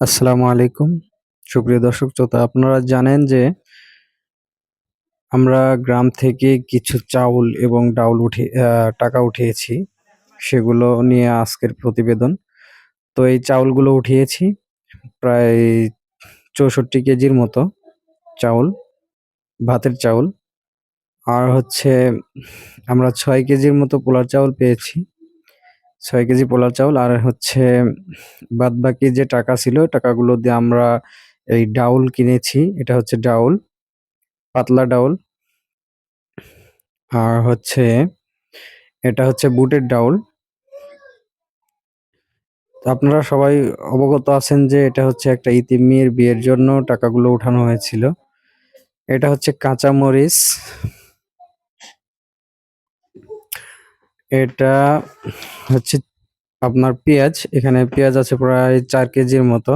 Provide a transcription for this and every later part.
আসসালামু আলাইকুম। সুপ্রিয় দর্শক শ্রোতা, আপনারা জানেন যে আমরা গ্রাম থেকে কিছু চাউল এবং ডাউল উঠে টাকা উঠিয়েছি। সেগুলো নিয়ে আজকের প্রতিবেদন। তো এই চাউলগুলো উঠিয়েছি, প্রায় চৌষট্টি কেজির মতো চাউল, ভাতের চাউল। আর হচ্ছে আমরা ছয় কেজির মতো পোলার চাউল পেয়েছি। ছয় কেজি পোলা চাউল আর হচ্ছে বাদ বাকি যে টাকা ছিল, টাকাগুলো দিয়ে আমরা এই ডাউল কিনেছি। এটা হচ্ছে ডাউল, পাতলা ডাউল। আর হচ্ছে এটা হচ্ছে বুটের ডাউল। আপনারা সবাই অবগত আছেন যে এটা হচ্ছে একটা ইতিম মেয়ের বিয়ের জন্য টাকাগুলো উঠানো হয়েছিল। এটা হচ্ছে কাঁচা এটা হচ্ছে আপনার পেঁয়াজ। এখানে পেঁয়াজ আছে প্রায় চার কেজির মতো।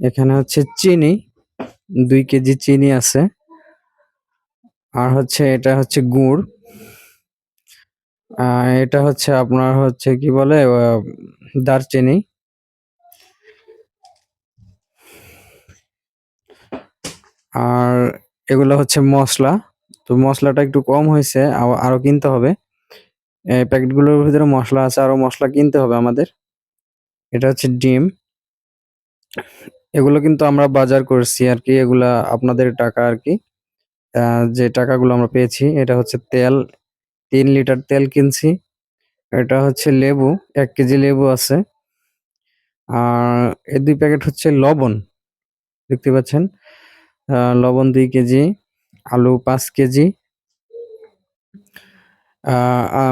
এখানে হচ্ছে চিনি, দুই কেজি চিনি আছে। আর হচ্ছে এটা হচ্ছে গুড়। এটা হচ্ছে আপনার হচ্ছে কি বলে দারচিনি। আর এগুলো হচ্ছে মশলা। তো মশলাটা একটু কম হয়েছে আরও কিনতে হবে। এই প্যাকেটগুলোর ভিতরে মশলা আছে আরও মশলা কিনতে হবে আমাদের। এটা হচ্ছে ডিম। এগুলো কিন্তু আমরা বাজার করছি আর কি, এগুলা আপনাদের টাকা আর কি। যে টাকাগুলো আমরা পেয়েছি, এটা হচ্ছে তেল, তিন লিটার তেল কিনছি। এটা হচ্ছে লেবু, এক কেজি লেবু আছে। আর এই দুই প্যাকেট হচ্ছে লবণ, দেখতে পাচ্ছেন? লবণ দুই কেজি, আলু পাঁচ কেজি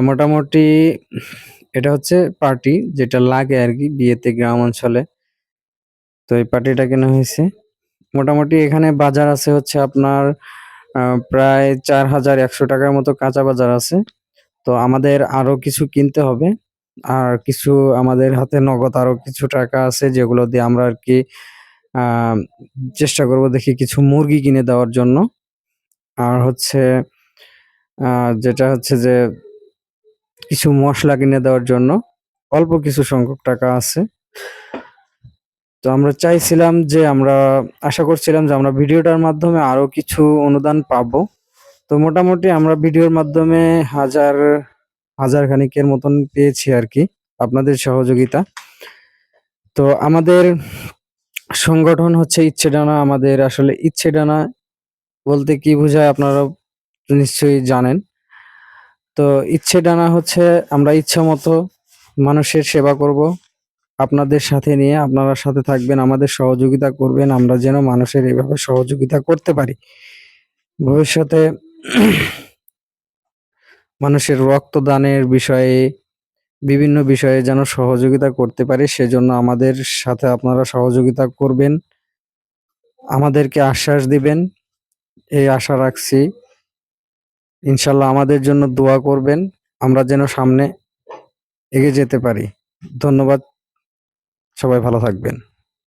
মোটামুটি এটা হচ্ছে পার্টি যেটা লাগে আর কি বিয়েতে গ্রাম অঞ্চলে। তো এই পার্টিটা কেনা হয়েছে? মোটামুটি এখানে বাজার আছে হচ্ছে আপনার প্রায় চার হাজার একশো টাকার মতো কাঁচা বাজার আছে। তো আমাদের আরও কিছু কিনতে হবে। আর কিছু আমাদের হাতে নগদ আরও কিছু টাকা আছে যেগুলো দিয়ে আমরা আর কি চেষ্টা করব দেখি কিছু মুরগি কিনে দেওয়ার জন্য। আর হচ্ছে যেটা হচ্ছে যে কিছু মশলা কিনে দেওয়ার জন্য অল্প কিছু সংখ্যক টাকা আছে। তো আমরা চাইছিলাম যে আমরা আশা করছিলাম যে আমরা ভিডিওটার মাধ্যমে আরও কিছু অনুদান পাব। তো মোটামুটি আমরা ভিডিওর মাধ্যমে হাজার হাজার খানিকের মতন পেয়েছি আর কি আপনাদের সহযোগিতা। তো আমাদের সংগঠন হচ্ছে ইচ্ছে ডানা আমাদের আসলে ইচ্ছে ডানা বলতে কি বোঝায় আপনারা নিশ্চয়ই জানেন। তো ইচ্ছে ডানা হচ্ছে আমরা ইচ্ছা মতো মানুষের সেবা করব। আপনাদের সাথে নিয়ে আপনারা সাথে থাকবেন, আমাদের সহযোগিতা করবেন, আমরা যেন মানুষের এভাবে সহযোগিতা করতে পারি। ভবিষ্যতে মানুষের রক্তদানের বিষয়ে, বিভিন্ন বিষয়ে যেন সহযোগিতা করতে পারি, সেজন্য আমাদের সাথে আপনারা সহযোগিতা করবেন। আমাদেরকে আশ্বাস দিবেন। এই আশা রাখছি। ইনশাল্লাহ আমাদের জন্য দোয়া করবেন, আমরা যেন সামনে এগিয়ে যেতে পারি। ধন্যবাদ, সবাই ভালো থাকবেন।